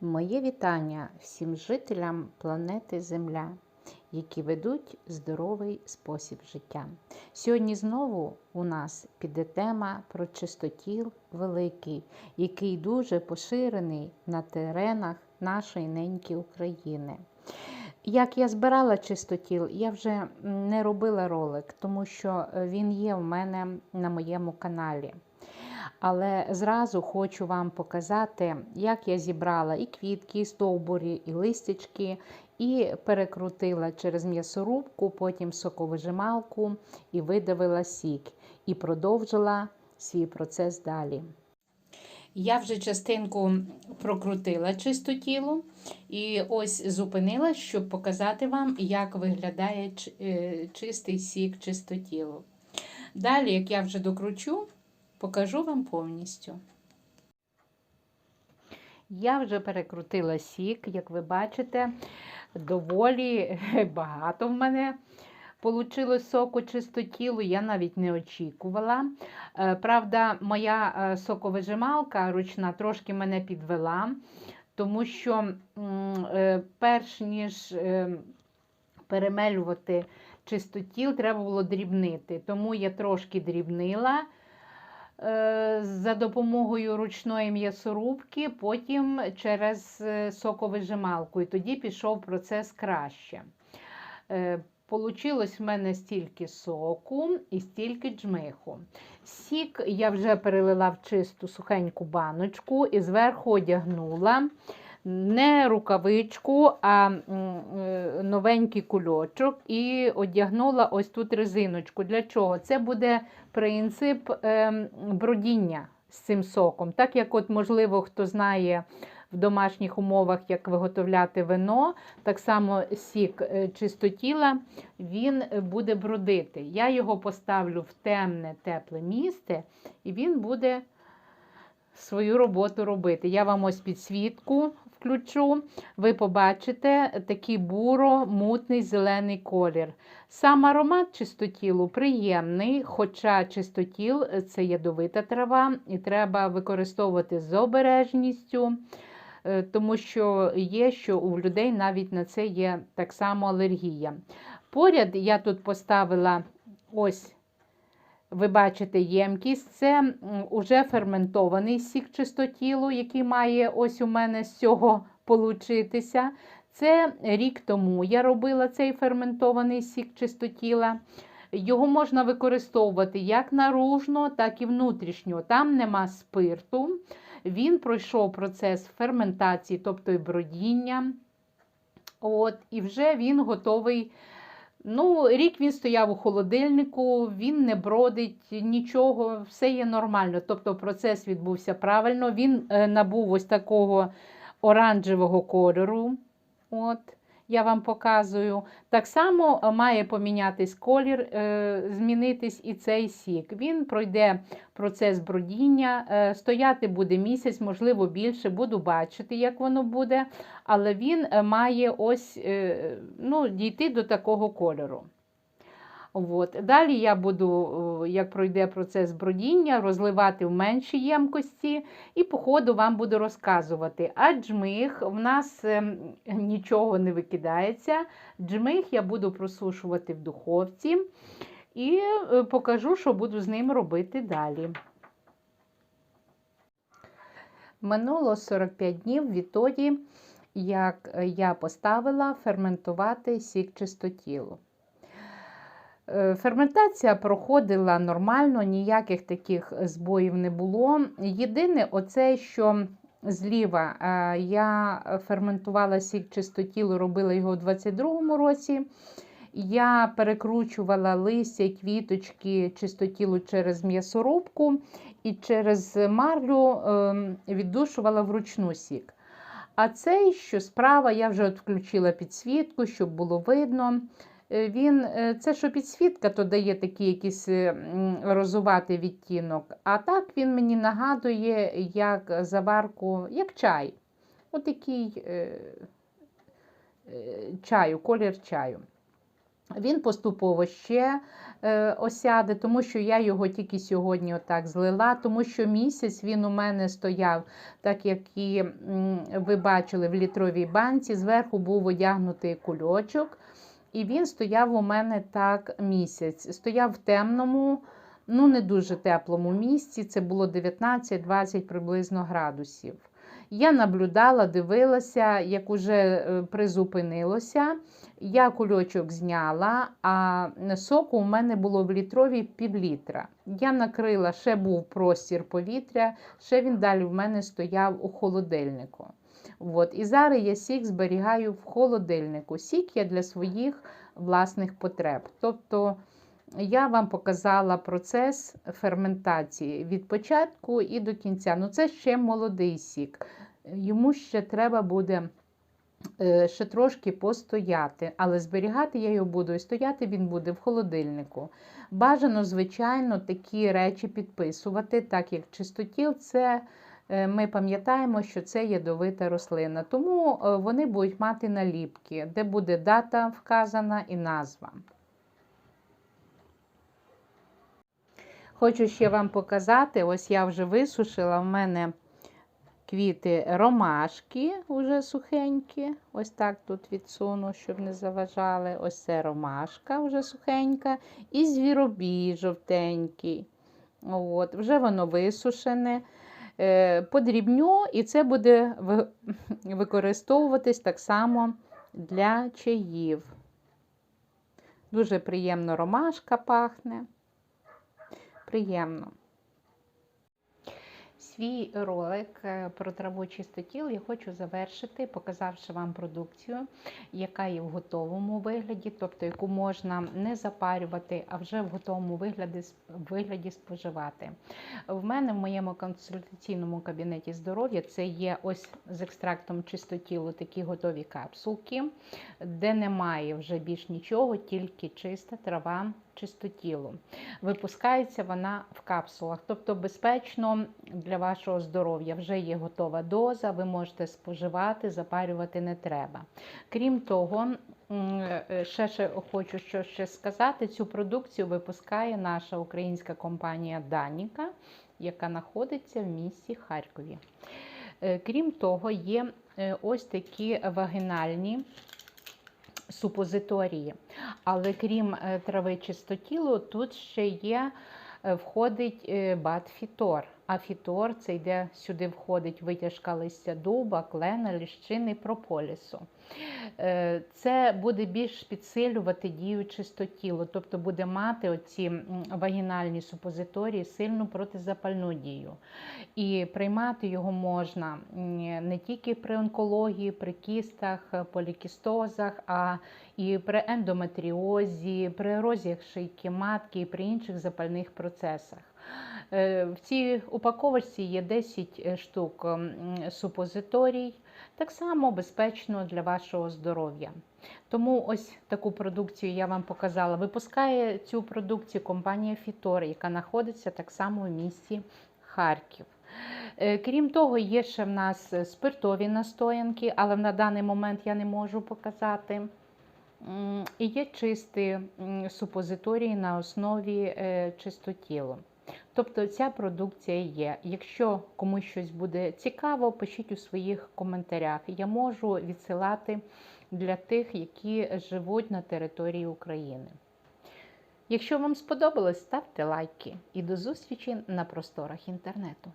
Моє вітання всім жителям планети Земля, які ведуть здоровий спосіб життя. Сьогодні знову у нас піде тема про чистотіл великий, який дуже поширений на теренах нашої неньки України. Як я збирала чистотіл, я вже не робила ролик, тому що він є в мене на моєму каналі. Але зразу хочу вам показати, як я зібрала і квітки, і стовбурі, і листячки, і перекрутила через м'ясорубку, потім соковижималку і видавила сік, і продовжила свій процес далі. Я вже частинку прокрутила чистотілу і ось зупинила, щоб показати вам, як виглядає чистий сік чистотілу. Далі, як я вже докручу, покажу вам повністю. Я вже перекрутила сік, як ви бачите, доволі багато в мене Получилось соку чистотілу, я навіть не очікувала. Правда, моя соковижималка ручна трошки мене підвела, тому що перш ніж перемелювати чистотіл, треба було дрібнити. Тому я трошки дрібнила за допомогою ручної м'ясорубки, потім через соковижималку. І тоді пішов процес краще. Получилось в мене стільки соку і стільки джмиху. Сік я вже перелила в чисту сухеньку баночку і зверху одягнула не рукавичку, а е, новенький кульочок і одягнула ось тут резиночку. Для чого? Це буде принцип ем, бродіння з цим соком. Так як, от, можливо, хто знає в домашніх умовах, як виготовляти вино, так само сік е, чистотіла, він буде бродити. Я його поставлю в темне, тепле місце, і він буде свою роботу робити. Я вам ось підсвітку включу, ви побачите такий буро-мутний зелений колір. Сам аромат чистотілу приємний, хоча чистотіл це ядовита трава, і треба використовувати з обережністю. Е, тому що є, що у людей навіть на це є так само алергія. Поряд я тут поставила ось, ви бачите, ємкість, це вже ферментований сік чистотілу, який має ось у мене з цього получитися. Це рік тому я робила цей ферментований сік чистотіла. Його можна використовувати як наружно, так і внутрішньо. Там нема спирту. Він пройшов процес ферментації, тобто і бродіння. От, І вже він готовий. Ну, Рік він стояв у холодильнику, він не бродить нічого, все є нормально. Тобто процес відбувся правильно. Він е, набув ось такого оранжевого кольору. От я вам показую. Так само е, має помінятись колір, е, змінитись і цей сік. Він пройде процес бродіння, е, стояти буде місяць, можливо, більше, буду бачити, як воно буде, але він має ось ну, дійти до такого кольору. От. Далі я буду, як пройде процес бродіння, розливати в менші ємкості, і, по ходу, вам буду розказувати. А джмих в нас ем, нічого не викидається. Джмих я буду просушувати в духовці і е, покажу, що буду з ним робити далі. Минуло 45 днів відтоді, як я поставила ферментувати сік чистотілу. Е, ферментація проходила нормально, ніяких таких збоїв не було. Єдине, оце, що зліва е, я ферментувала сік чистотілу, робила його у 22-му році. Я перекручувала листя квіточки чистотілу через м'ясорубку і через марлю ем, віддушувала вручну сік. А цей, що справа, я вже включила підсвітку, щоб було видно. Е, він, е, Це що підсвітка, то дає такий якийсь е, розуватий відтінок. А так він мені нагадує як заварку, як чай. Отакий е, чаю, колір чаю. Він поступово ще е, осяде, тому що я його тільки сьогодні отак злила, тому що місяць він у мене стояв, так як і ви бачили в літровій банці, зверху був одягнутий кульочок, і він стояв у мене так місяць. Стояв в темному, ну не дуже теплому місці. Це було 19-20 приблизно градусів. Я наблюдала, дивилася, як уже е, призупинилося. Я кульочок зняла, а соку у мене було в літровій півлітра. Я накрила, ще був простір повітря, ще він далі в мене стояв у холодильнику. От. І зараз я сік зберігаю в холодильнику. Сік я для своїх власних потреб. Тобто я вам показала процес ферментації від початку і до кінця. Ну, це ще молодий сік. Йому ще треба буде е, ще трошки постояти, але зберігати я його буду і стояти він буде в холодильнику. Бажано, звичайно, такі речі підписувати, так як чистотіл це. Е, Ми пам'ятаємо, що це ядовита рослина, тому е, вони будуть мати наліпки, де буде дата вказана і назва. Хочу ще вам показати, ось я вже висушила в мене квіти ромашки, вже сухенькі. Ось так тут відсуну, щоб не заважали. Ось це ромашка вже сухенька. І звіробій жовтенький. От, Вже воно висушене. Е, Подрібню, і це буде використовуватись так само для чаїв. Дуже приємно ромашка пахне приємно. Свій ролик е, про траву чистотіл я хочу завершити, показавши вам продукцію, яка є в готовому вигляді, тобто яку можна не запарювати, а вже в готовому вигляді, вигляді споживати. В мене в моєму консультаційному кабінеті здоров'я це є ось з екстрактом чистотілу такі готові капсулки, де немає вже більш нічого, тільки чиста трава чистотілу. Випускається вона в капсулах, тобто безпечно для вашого здоров'я. Вже є готова доза, ви можете споживати, запарювати не треба. Крім того, е, ще, ще хочу що ще сказати: цю продукцію випускає наша українська компанія Даніка, яка знаходиться в місті Харкові. Е, Крім того, є е, ось такі вагінальні супозиторії. Але крім е, трави чистотілу, тут ще є, е, входить е, бат-фітор. А фітор це йде сюди входить витяжка листя дуба, клена, ліщини, прополісу. Е, Це буде більш підсилювати дію чистотілу, тобто буде мати оці вагінальні супозиторії сильну протизапальну дію. І приймати його можна не тільки при онкології, при кістах, полікістозах, а і при ендометріозі, при ерозіях шийки матки і при інших запальних процесах. Е, В цій упаковочці є 10 штук супозиторій, так само безпечно для вашого здоров'я. Тому ось таку продукцію я вам показала. Випускає цю продукцію компанія Фітор, яка знаходиться так само в місті Харків. Е, Крім того, є ще в нас спиртові настоянки, але на даний момент я не можу показати. І є чисті супозиторії на основі е, чистотілу. Тобто ця продукція є. Якщо комусь щось буде цікаво, пишіть у своїх коментарях. Я можу відсилати для тих, які живуть на території України. Якщо вам сподобалось, ставте лайки і до зустрічі на просторах інтернету.